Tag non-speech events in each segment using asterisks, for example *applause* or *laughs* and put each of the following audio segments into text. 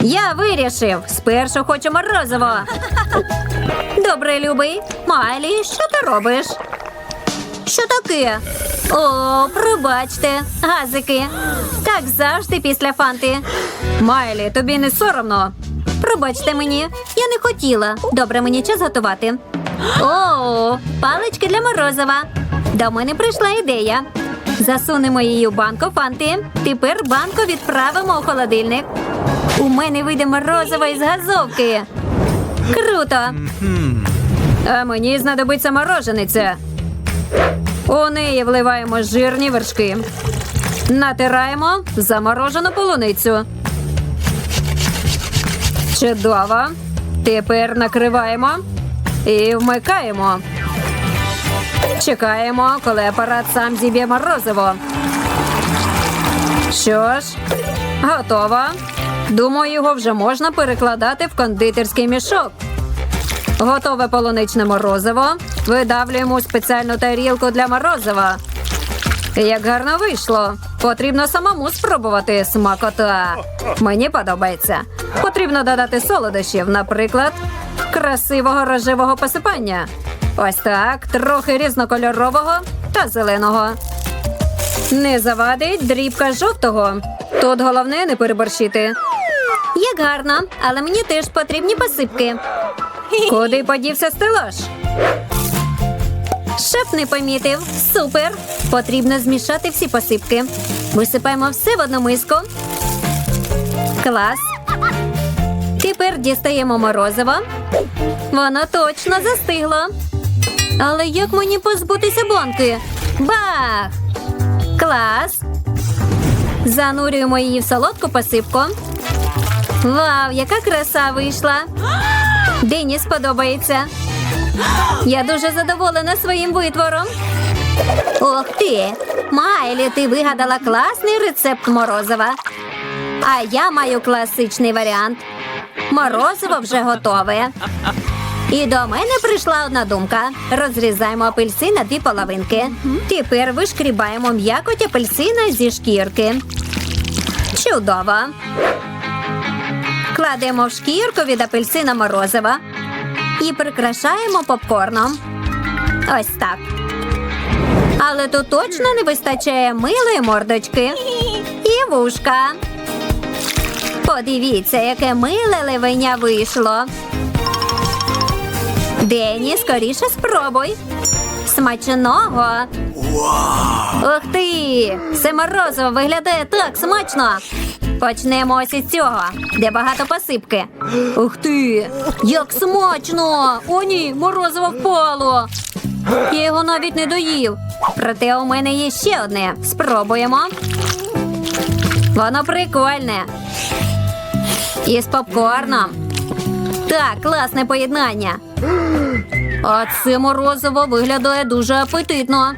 Я вирішив. Спершу хочу морозиво. Добре, любий. Майлі, що ти робиш? Що таке? О, пробачте, газики. Так завжди після фанти. Майлі, тобі не соромно. Пробачте мені, я не хотіла. Добре, мені час готувати. О, палички для морозива. До мене прийшла ідея. Засунемо її у банку фанти. Тепер банку відправимо у холодильник. У мене вийде морозиво із газовки. Круто. А мені знадобиться морожениця. У неї вливаємо жирні вершки. Натираємо заморожену полуницю. Чудово. Тепер накриваємо і вмикаємо. Чекаємо, коли апарат сам зіб'є морозиво. Що ж, готово. Думаю, його вже можна перекладати в кондитерський мішок. Готове полуничне морозиво. Видавлюємо спеціальну тарілку для морозива. Як гарно вийшло. Потрібно самому спробувати смакота. Мені подобається. Потрібно додати солодощів, наприклад, красивого рожевого посипання. Ось так, трохи різнокольорового та зеленого. Не завадить дрібка жовтого. Тут головне не переборщити. Як гарно, але мені теж потрібні посипки. Куди подівся стелаж? Шеф не помітив. Супер. Потрібно змішати всі посипки. Висипаємо все в одну миску. Клас. Тепер дістаємо морозиво. Воно точно застигло. Але як мені позбутися банки? Бах! Клас. Занурюємо її в солодку посипку. Вау, яка краса вийшла! Дені сподобається. Я дуже задоволена своїм витвором. Ох ти! Майлі, ти вигадала класний рецепт морозива. А я маю класичний варіант. Морозиво вже готове. І до мене прийшла одна думка. Розрізаємо апельсин на дві половинки. Тепер вишкрібаємо м'якоть апельсина зі шкірки. Чудово. Кладемо в шкірку від апельсина морозива і прикрашаємо попкорном. Ось так. Але тут точно не вистачає милої мордочки і вушка. Подивіться, яке миле левеня вийшло. Дені, скоріше спробуй. Смачного. Ух ти! Це морозиво виглядає так смачно. Почнемо ось із цього, де багато посипки. Ух ти! Як смачно! О, ні, морозиво впало. Я його навіть не доїв. Проте у мене є ще одне. Спробуємо. Воно прикольне. І з попкорном. Так, класне поєднання. А це морозиво виглядає дуже апетитно.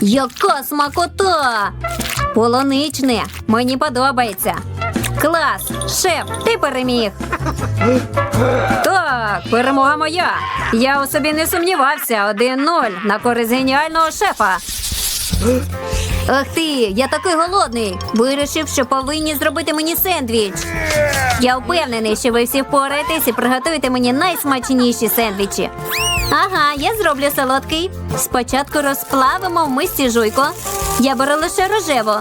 Яка смакота! Полуничне, мені подобається. Клас, шеф, ти переміг. Так, перемога моя. Я у собі не сумнівався. 1-0 на користь геніального шефа. Ах ти, я такий голодний. Вирішив, що повинні зробити мені сендвіч. Я впевнений, що ви всі впораєтесь і приготуєте мені найсмачніші сендвічі. Ага, я зроблю солодкий. Спочатку розплавимо в мисці жуйку. Я беру лише рожеву.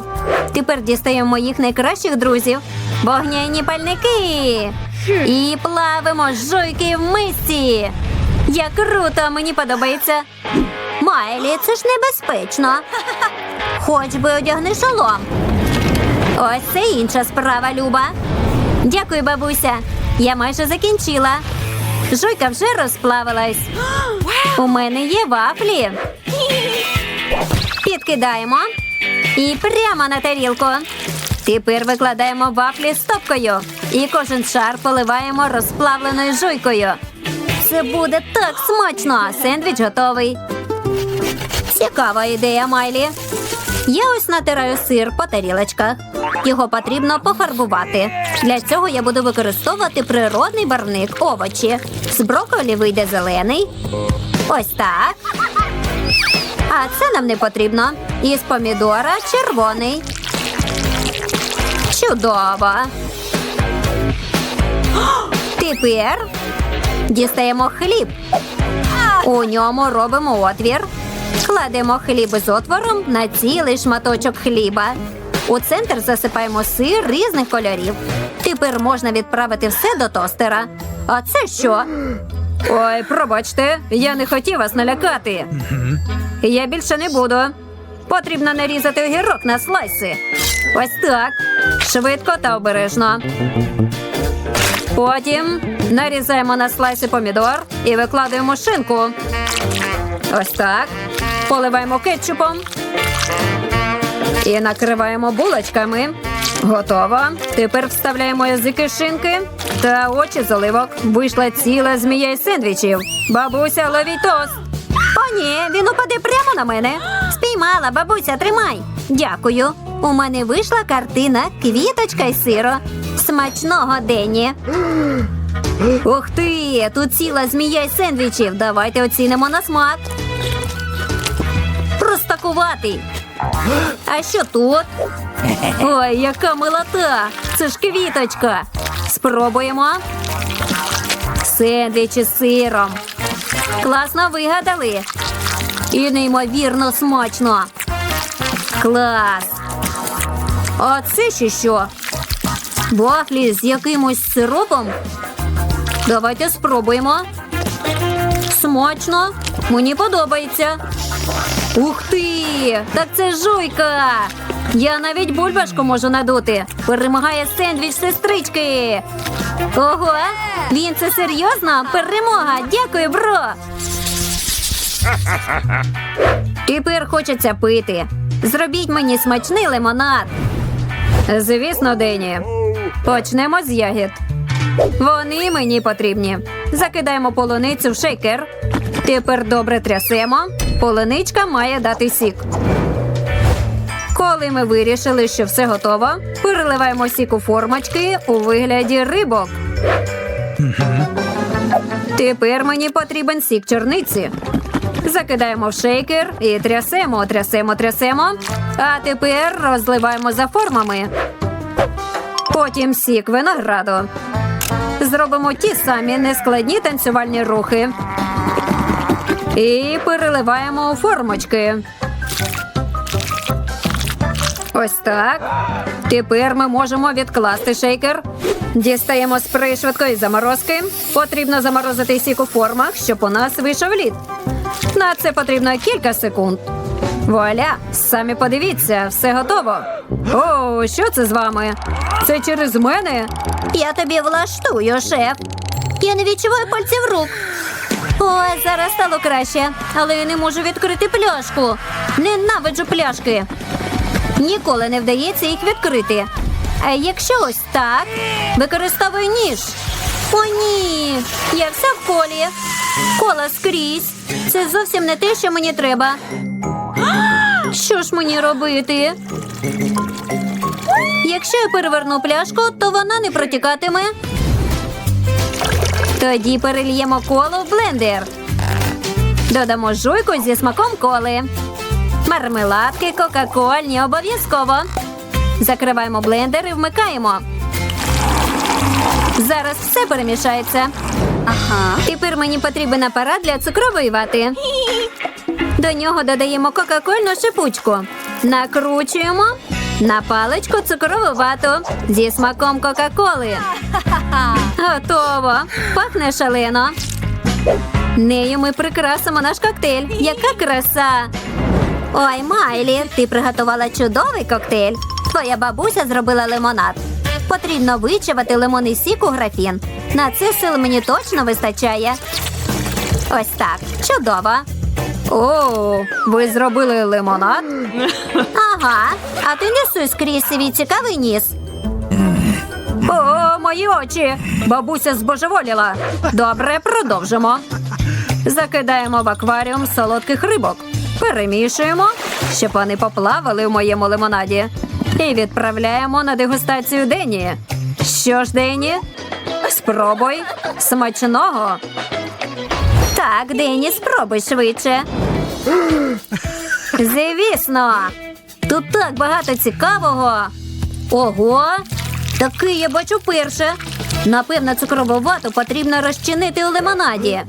Тепер дістаємо моїх найкращих друзів. Вогняні пальники. І плавимо жуйки в мисці. Як круто, мені подобається. Майлі, це ж небезпечно. Хоч би одягни шолом. Ось це інша справа, Люба. Дякую, бабуся. Я майже закінчила. Жуйка вже розплавилась. У мене є вафлі. Підкидаємо і прямо на тарілку. Тепер викладаємо вафлі стопкою і кожен шар поливаємо розплавленою жуйкою. Це буде так смачно. Сендвіч готовий. Цікава ідея, Майлі. Я ось натираю сир по тарілочках. Його потрібно пофарбувати. Для цього я буду використовувати природний барвник овочі. З брокколі вийде зелений. Ось так. А це нам не потрібно. І з помідора червоний. Чудово. Тепер дістаємо хліб. У ньому робимо отвір. Кладемо хліб із отвором на цілий шматочок хліба. У центр засипаємо сир різних кольорів. Тепер можна відправити все до тостера. А це що? Ой, пробачте, я не хотів вас налякати. Я більше не буду. Потрібно нарізати огірок на слайси. Ось так. Швидко та обережно. Потім нарізаємо на слайси помідор і викладаємо шинку. Ось так. Поливаємо кетчупом. І накриваємо булочками. Готово. Тепер вставляємо язики шинки та очі з оливок. Вийшла ціла змія із сендвічів. Бабуся, ловіть тост. Ні, він упаде прямо на мене. Спіймала, бабуся, тримай. Дякую. У мене вийшла картина Квіточка й сиро. Смачного Дені. Ух ти! Тут ціла змія із сендвічів. Давайте оцінимо на смак. Простакуватий. А що тут? Ой, яка милота! Це ж квіточка. Спробуємо. Сендвіч із сиром. Класно вигадали. І неймовірно смачно. Клас. А це ще що? Вафлі з якимось сиропом? Давайте спробуємо. Смачно. Мені подобається. Ух ти! Так це жуйка! Я навіть бульбашку можу надути. Перемагає сендвіч сестрички. Ого! Він це серйозно? Перемога! Дякую, бро! Тепер хочеться пити. Зробіть мені смачний лимонад. Звісно, Дені. Почнемо з ягід. Вони мені потрібні. Закидаємо полуницю в шейкер. Тепер добре трясемо. Полуничка має дати сік. Коли ми вирішили, що все готово, переливаємо сік у формочки у вигляді рибок. Тепер мені потрібен сік чорниці. Закидаємо в шейкер і трясемо, трясемо, трясемо. А тепер розливаємо за формами. Потім сік винограду. Зробимо ті самі нескладні танцювальні рухи. І переливаємо у формочки. Ось так. Тепер ми можемо відкласти шейкер. Дістаємо спрей швидкої заморозки. Потрібно заморозити сік у формах, щоб у нас вийшов лід. На це потрібно кілька секунд. Вуаля, самі подивіться, все готово. О, що це з вами? Це через мене? Я тобі влаштую, шеф. Я не відчуваю пальців рук. О, зараз стало краще, але я не можу відкрити пляшку. Ненавиджу пляшки. Ніколи не вдається їх відкрити. А якщо ось так, використовую ніж. О, ні, я вся в колі. Кола скрізь. Це зовсім не те, що мені треба. Що ж мені робити? Якщо я переверну пляшку, то вона не протікатиме. Тоді перельємо коло в блендер. Додамо жуйку зі смаком коли. Мармеладки, кока-кольні обов'язково. Закриваємо блендер і вмикаємо. Зараз все перемішається. Ага. Тепер мені потрібен апарат для цукрової вати. До нього додаємо кока-кольну шипучку. Накручуємо на паличку цукрову вату зі смаком Кока-Коли. *laughs* Готово. Пахне шалено. Нею ми прикрасимо наш коктейль. Яка краса! Ой, Майлі, ти приготувала чудовий коктейль. Твоя бабуся зробила лимонад. Потрібно вичавати лимонний сік у графін. На це сил мені точно вистачає. Ось так. Чудово. О, ви зробили лимонад? Ага. А ти несуй скрізь свій цікавий ніс. О, мої очі! Бабуся збожеволіла. Добре, продовжимо. Закидаємо в акваріум солодких рибок. Перемішуємо, щоб вони поплавали в моєму лимонаді. І відправляємо на дегустацію Дені. Що ж, Дені? Спробуй. Смачного. Так, Дені, спробуй швидше. Звісно. Тут так багато цікавого. Ого, такий я бачу перше. Напевно, цукрову вату потрібно розчинити у лимонаді.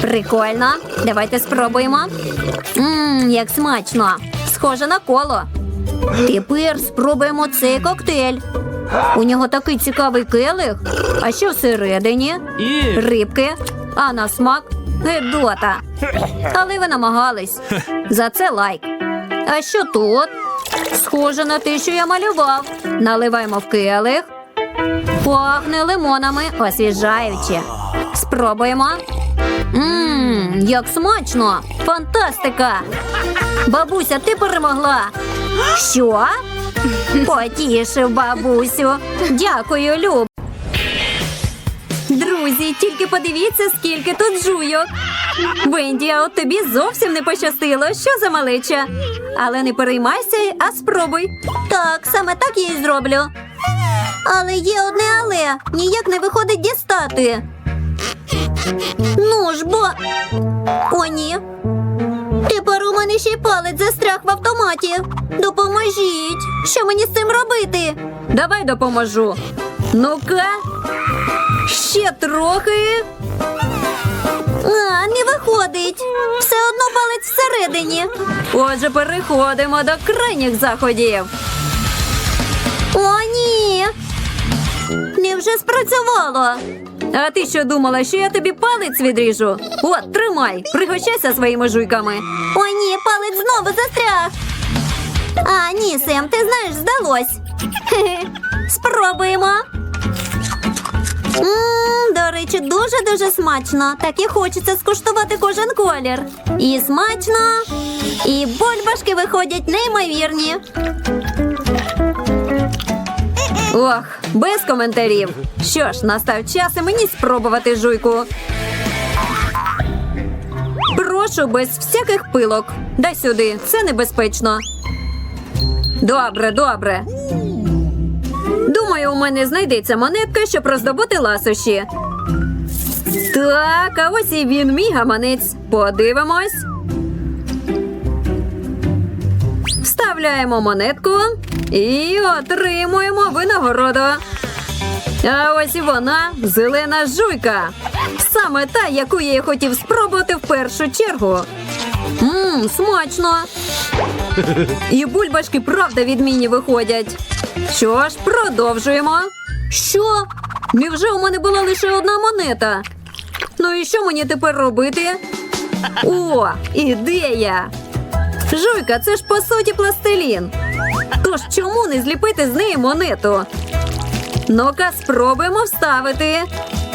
Прикольно. Давайте спробуємо. Ммм, як смачно. Схоже на коло. Тепер спробуємо цей коктейль. У нього такий цікавий келих. А що всередині? Рибки, а на смак гедота. Але ви намагались. За це лайк. А що тут? Схоже на те, що я малював. Наливаємо в келих. Пахне лимонами, освіжаюче. Спробуємо. Ммм, як смачно! Фантастика! Бабуся, ти перемогла. Що? Потішив бабусю. Дякую, Люб. Друзі, тільки подивіться, скільки тут жуйок. Венді, а от тобі зовсім не пощастило. Що за малеча? Але не переймайся, а спробуй. Так, саме так я і зроблю. Але є одне але ніяк не виходить дістати. Ну ж бо. О, ні. Мене ще й палець застряг в автоматі. Допоможіть. Що мені з цим робити? Давай допоможу. Ну-ка. Ще трохи. А, не виходить. Все одно палець всередині. Отже, переходимо до крайніх заходів. О, ні. Невже спрацювало? А ти що думала, що я тобі палець відріжу? От, тримай, пригощайся своїми жуйками. О, ні, палець знову застряг. А, ні, Сем, ти знаєш, здалось. *laughs* Спробуємо. Мм, до речі, дуже-дуже смачно. Так і хочеться скуштувати кожен колір. І смачно, і бульбашки виходять неймовірні. Ох, без коментарів. Що ж, настав час і мені спробувати жуйку. Прошу без всяких пилок. Дай сюди, це небезпечно. Добре, добре. Думаю, у мене знайдеться монетка, щоб роздобути ласощі. Так, а ось і він, мій гаманець. Подивимось. Вставляємо монетку і отримуємо винагороду. А ось і вона зелена жуйка. Саме та, яку я хотів спробувати в першу чергу. Мм, смачно. І бульбашки правда відмінні виходять. Що ж, продовжуємо. Що? Невже у мене була лише одна монета? Ну і що мені тепер робити? О, ідея! Жуйка, це ж по суті пластилін. Тож чому не зліпити з неї монету? Ну-ка, спробуємо вставити.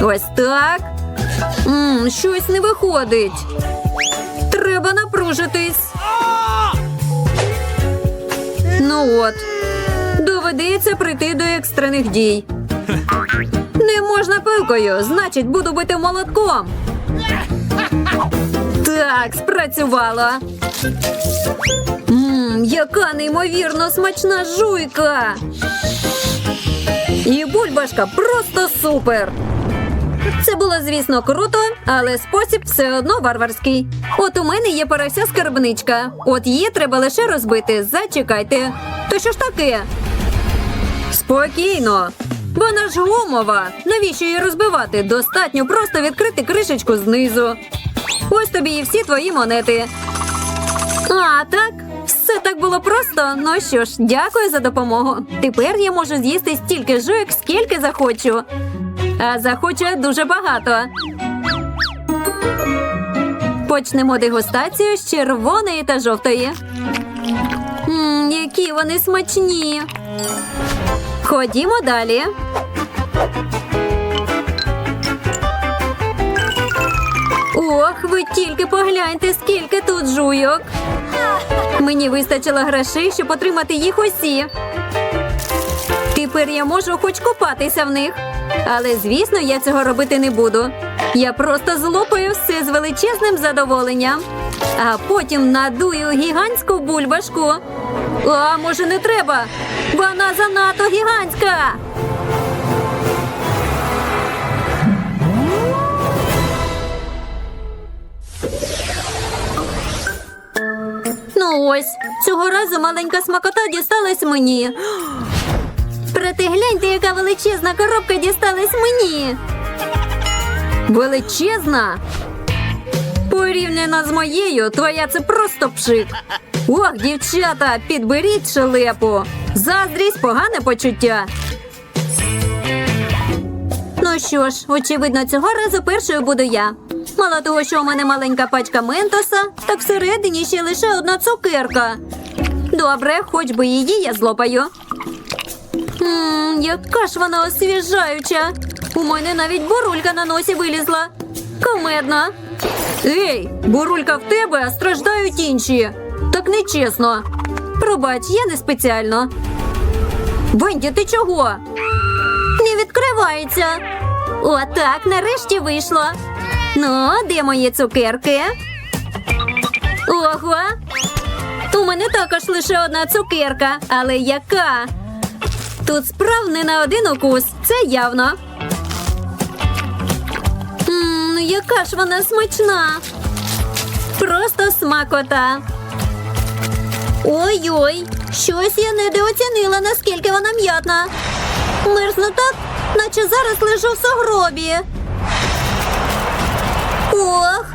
Ось так. Мм, щось не виходить. Треба напружитись. Ну от. Доведеться прийти до екстрених дій. Не можна пилкою, значить, буду бити молотком. Так, спрацювало. Мм, яка неймовірно смачна жуйка. І бульбашка просто супер. Це було, звісно, круто, але спосіб все одно варварський. От у мене є порося скарбничка. От її треба лише розбити. Зачекайте. То що ж таке? Спокійно. Вона ж гумова. Навіщо її розбивати? Достатньо просто відкрити кришечку знизу. Ось тобі і всі твої монети. А, так? Все так було просто. Ну що ж, дякую за допомогу. Тепер я можу з'їсти стільки жуйок, скільки захочу. А захочу дуже багато. Почнемо дегустацію з червоної та жовтої. Мм, які вони смачні. Ходімо далі. Ох, ви тільки погляньте, скільки тут жуйок. Мені вистачило грошей, щоб отримати їх усі. Тепер я можу хоч купатися в них. Але, звісно, я цього робити не буду. Я просто злопаю все з величезним задоволенням, а потім надую гігантську бульбашку. А може не треба? Вона занадто гігантська. Ось, цього разу маленька смакота дісталась мені. Проте гляньте, яка величезна коробка дісталась мені. Величезна. Порівняно з моєю, твоя це просто пшик. Ох, дівчата, підберіть шелепу. Заздрість погане почуття. Ну що ж, очевидно, цього разу першою буду я. Мало того, що у мене маленька пачка ментоса, так всередині ще лише одна цукерка. Добре, хоч би її я злопаю. Ммм, яка ж вона освіжаюча. У мене навіть бурулька на носі вилізла. Комедно. Ей, бурулька в тебе, а страждають інші. Так нечесно. Пробач, я не спеціально. Венді, ти чого? Не відкривається. О, так, нарешті вийшло. Ну, де мої цукерки? Ого. У мене також лише одна цукерка, але яка? Тут справ не на один укус, це явно. Ммм, яка ж вона смачна. Просто смакота. Ой-ой, щось я недооцінила, наскільки вона м'ятна. Мерзну так, наче зараз лежу в сугробі. Ох,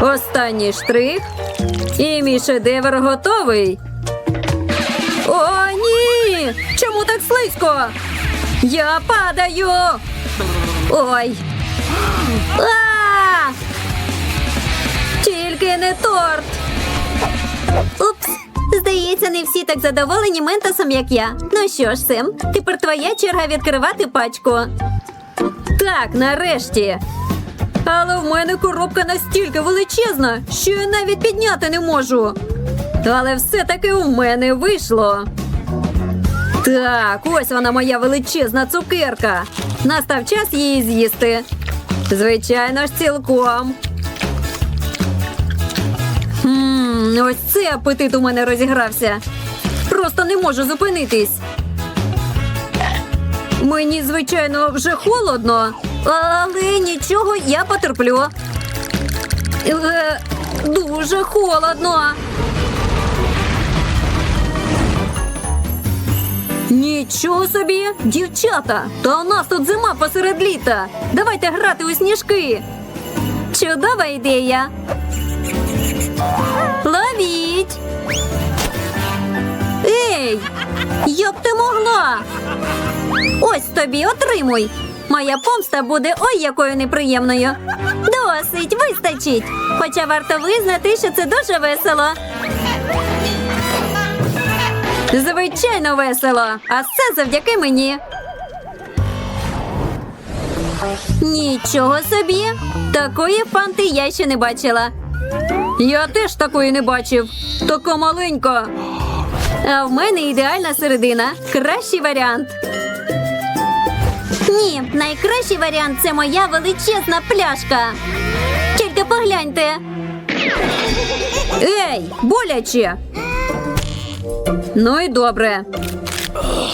Останній штрих. І мій шедевр готовий. О, ні! Чому так слизько? Я падаю. Ой. А! Тільки не торт. упс. Здається, не всі так задоволені ментосом, як я. Ну що ж, Сем, тепер твоя черга відкривати пачку. Так, нарешті. Але в мене коробка настільки величезна, що я навіть підняти не можу. Але все-таки у мене вийшло. Так, ось вона моя величезна цукерка. Настав час її з'їсти. Звичайно ж, цілком. Хм, ось це апетит у мене розігрався. Просто не можу зупинитись. Мені, звичайно, вже холодно, але нічого я потерплю. Е, дуже холодно. Нічого собі, дівчата, та у нас тут зима посеред літа. Давайте грати у сніжки. Чудова ідея. Ловіть! Ей, Як ти могла? Ось тобі отримуй. Моя помста буде ой якою неприємною. Досить, вистачить. Хоча варто визнати, що це дуже весело. звичайно весело, а все завдяки мені. Нічого собі. Такої фанти я ще не бачила. Я теж такої не бачив. Така маленька. А в мене ідеальна середина. Кращий варіант. Ні, найкращий варіант це моя величезна пляшка. Тільки погляньте. Ей, боляче. Ну і добре.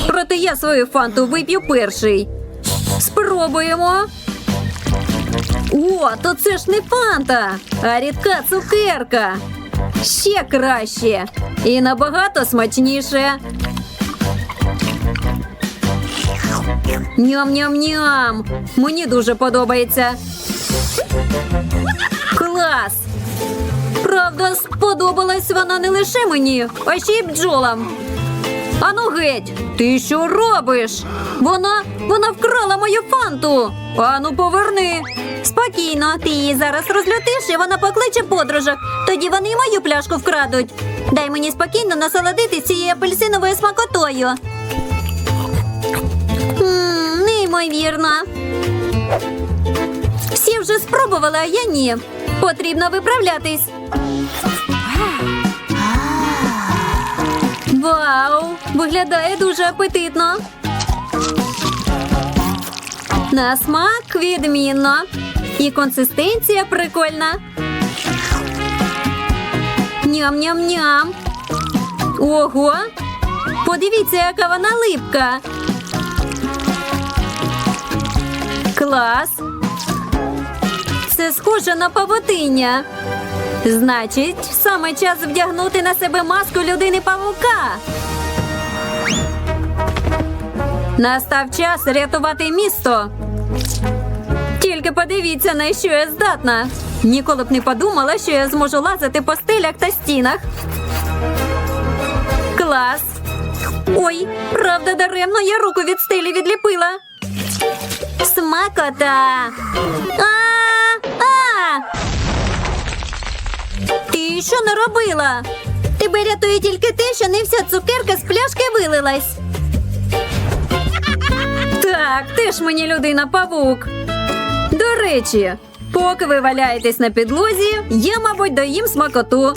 Проте я свою фанту вип'ю перший. Спробуємо. О, то це ж не фанта, а рідка цукерка. Ще краще і набагато смачніше. Ням-ням-ням. Мені дуже подобається. Клас! Правда, сподобалась вона не лише мені, а ще й бджолам. Ану геть, ти що робиш? Вона вона вкрала мою фанту. Ану, поверни. Спокійно, ти її зараз розлютиш, і вона покличе подружок. Тоді вони й мою пляшку вкрадуть. Дай мені спокійно насолодитись цією апельсиновою смакотою. Неймовірно. Всі вже спробували, а я ні. Потрібно виправлятись. Вау! Виглядає дуже апетитно. На смак відмінно. І консистенція прикольна. Ням-ням-ням. Ого! Подивіться, яка вона липка. Клас. Це схоже на павутиння. Значить, саме час вдягнути на себе маску людини павука. Настав час рятувати місто. Тільки подивіться, на що я здатна. Ніколи б не подумала, що я зможу лазити по стелях та стінах. Клас. Ой, правда, даремно я руку від стелі відліпила. Смакота! А! А! Ти що наробила? Тебе рятує тільки те, що не вся цукерка з пляшки вилилась. Так, ти ж мені людина павук. До речі, поки ви валяєтесь на підлозі, я, мабуть, доїм смакоту.